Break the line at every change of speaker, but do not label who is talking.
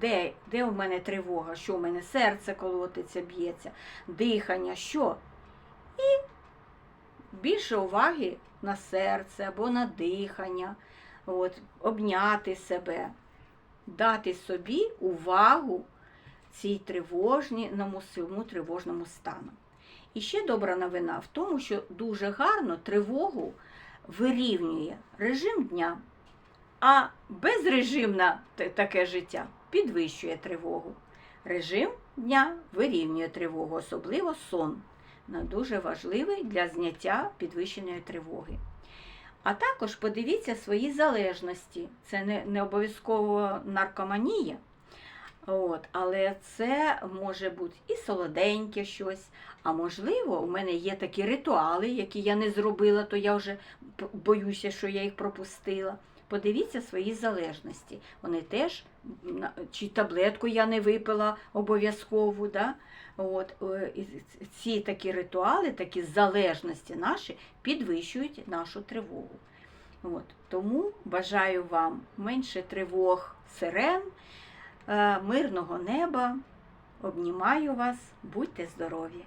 де, де у мене тривога, що у мене серце колотиться, б'ється, дихання, що. І більше уваги на серце або на дихання, от, обняти себе, дати собі увагу цій тривожному своєму тривожному стану. І ще добра новина в тому, що дуже гарно тривогу вирівнює режим дня, а безрежимне таке життя підвищує тривогу. Режим дня вирівнює тривогу, особливо сон. Дуже важливий для зняття підвищеної тривоги. А також подивіться свої залежності. Це не, не обов'язково наркоманія, От, але це може бути і солоденьке щось. А можливо, у мене є такі ритуали, які я не зробила, то я вже боюся, що я їх пропустила. Подивіться свої залежності. Вони теж, чи таблетку я не випила обов'язково. Да? От, е, ці такі ритуали, такі залежності наші підвищують нашу тривогу. От, тому бажаю вам менше тривог, сирен, е, мирного неба. Обнімаю вас, будьте здорові!